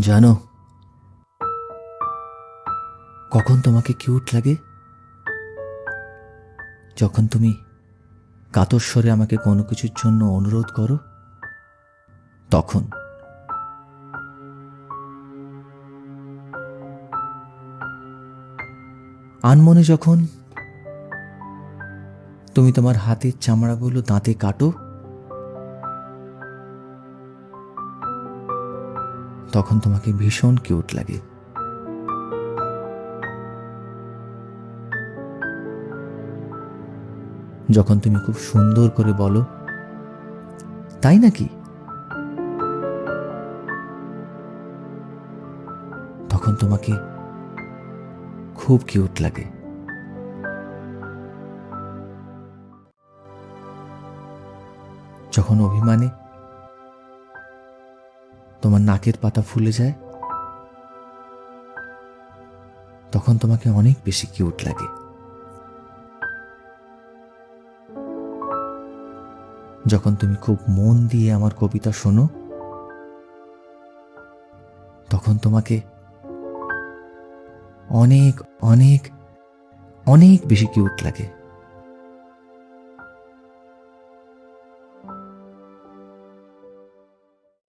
জানো, কখন তোমাকে কিউট লাগে? যখন তুমি কাতর স্বরে আমাকে কোনো কিছুর জন্য অনুরোধ করো, তখন। আনমনে যখন তুমি তোমার হাতের চামড়াগুলো দাঁতে কাটো তখন তোমাকে ভীষণ কিউট লাগে। যখন তুমি খুব সুন্দর করে বলো, তাই নাকি? তখন তোমাকে খুব কিউট লাগে। যখন অভিমানে তোমার নাকের পাতা ফুলে যায়, তখন তোমাকে অনেক বেশি কিউট লাগে। যখন তুমি খুব মন দিয়ে আমার কবিতা শোনো, তখন তোমাকে অনেক অনেক অনেক বেশি কিউট লাগে।